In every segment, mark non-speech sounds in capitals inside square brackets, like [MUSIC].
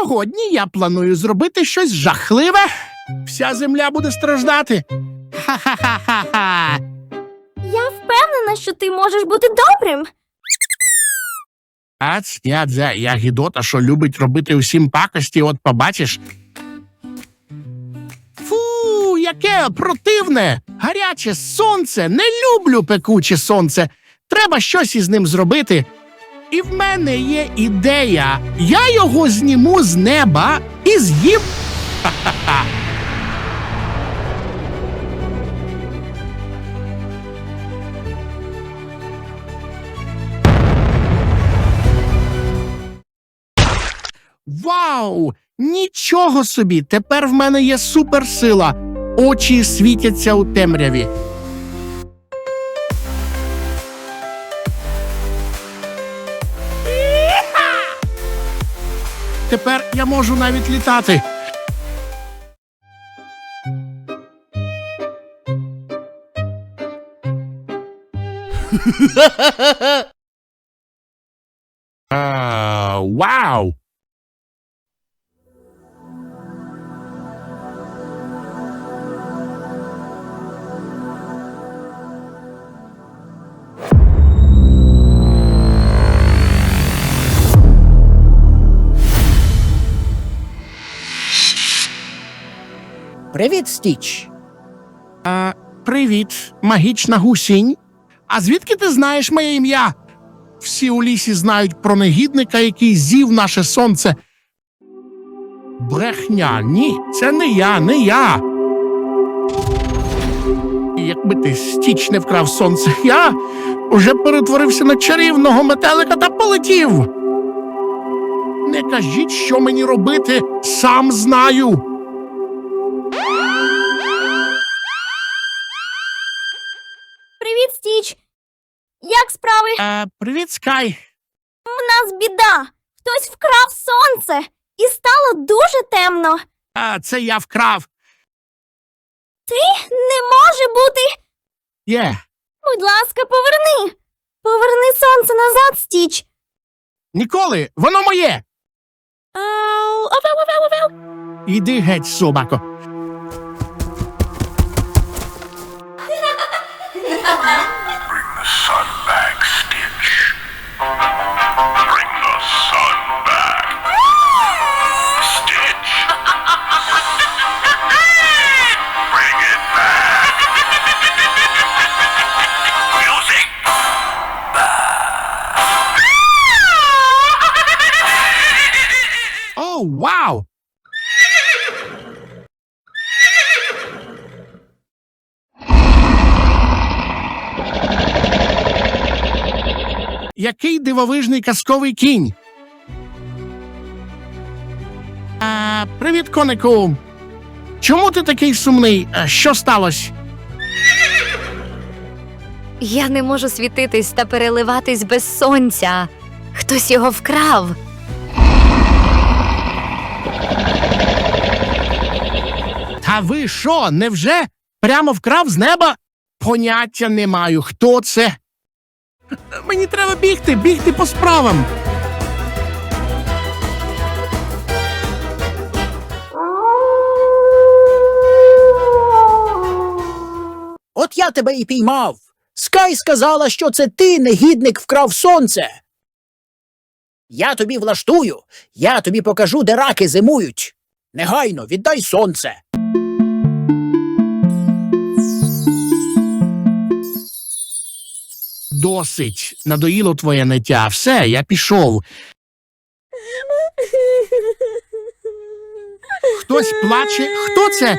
Сьогодні я планую зробити щось жахливе. Вся земля буде страждати. Ха-ха-ха-ха-ха. Я впевнена, що ти можеш бути добрим. А я це я гідота, що любить робити усім пакості, от побачиш. Фу, яке противне! Гаряче сонце! Не люблю пекуче сонце. Треба щось із ним зробити. І в мене є ідея. Я його зніму з неба і з'їм. Вау! Нічого собі! Тепер в мене є суперсила. Очі світяться у темряві. Тепер я можу навіть літати. [LAUGHS] Вау! Привіт, Стіч. А, привіт, магічна гусінь. А звідки ти знаєш моє ім'я? Всі у лісі знають про негідника, який з'їв наше сонце. Брехня, ні, це не я, не я. Якби ти стіч не вкрав сонце, [LAUGHS] я уже перетворився на чарівного метелика та полетів. Не кажіть, що мені робити, сам знаю. Е, привіт, Скай. У нас біда. Хтось вкрав сонце і стало дуже темно. А, це я вкрав. Ти Не може бути. Є. Будь ласка, поверни. Поверни сонце назад, Стіч. Ніколи, воно моє. Ау, овел, овел, овел. Іди геть, собако. Який дивовижний казковий кінь. А, привіт, конику. Чому ти такий сумний? А, Що сталося? Я не можу світитись та переливатись без сонця. Хтось його вкрав. Та ви що, невже прямо вкрав з неба? Поняття не маю. Хто це? Мені треба бігти, бігти по справам. От я тебе і піймав. Скай сказала, що це ти, негідник, вкрав сонце. Я тобі влаштую, я тобі покажу, де раки зимують. Негайно віддай сонце. Досить. Надоїло твоє ниття. Все, я пішов. Хтось плаче. Хто це?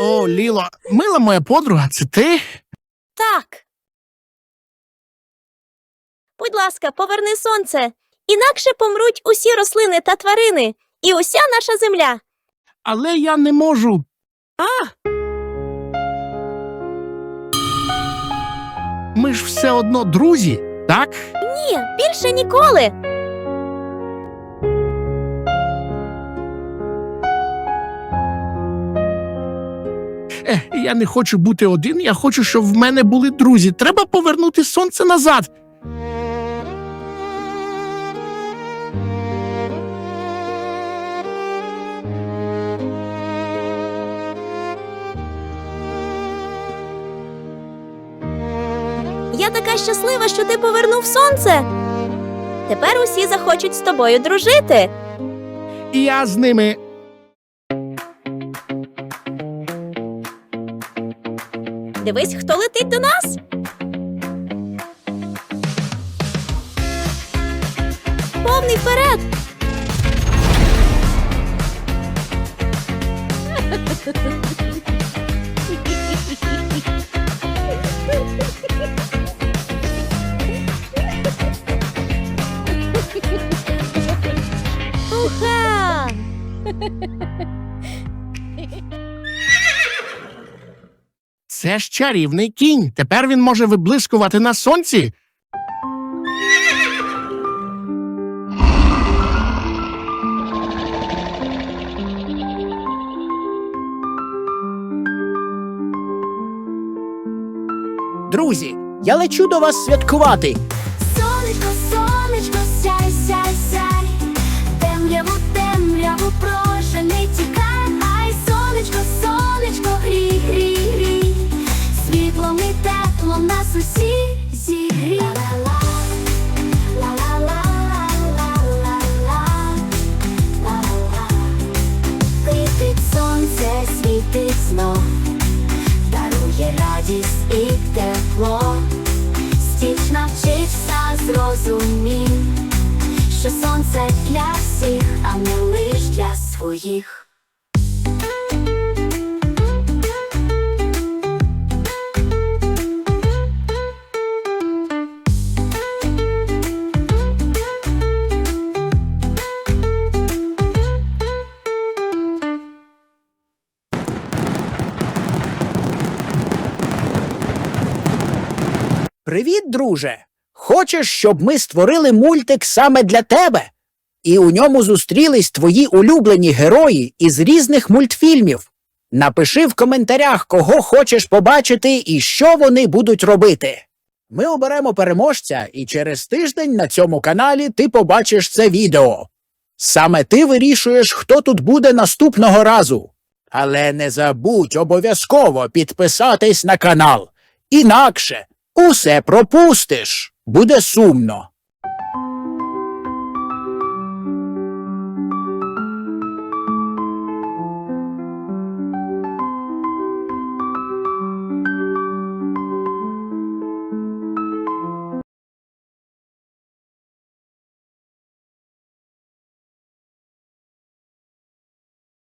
О, Ліло, мила моя подруга, це ти? Так. Будь ласка, поверни сонце. Інакше помруть усі рослини та тварини і уся наша земля. Але я не можу. А, Ми ж все одно друзі, так? ні, більше ніколи. Е, я не хочу бути один, я хочу, щоб в мене були друзі. Треба повернути сонце назад. Така щаслива, що ти повернув сонце. Тепер усі захочуть з тобою дружити. І я з ними. Дивись, хто летить до нас. Повний вперед. [LAUGHS] Це ж чарівний кінь. Тепер він може виблискувати на сонці. Друзі, я лечу до вас святкувати. Сонечко, сонечко, світить дарує радість і тепло. Стіч навчився зрозумів, що сонце для всіх, а не лиш для своїх. Привіт, друже! Хочеш, щоб ми створили мультик саме для тебе? І у ньому зустрілись твої улюблені герої із різних мультфільмів. Напиши в коментарях, кого хочеш побачити і що вони будуть робити. Ми оберемо переможця, і через тиждень на цьому каналі ти побачиш це відео. Саме ти вирішуєш, хто тут буде наступного разу. Але не забудь обов'язково підписатись на канал. Інакше усе пропустиш. Буде сумно.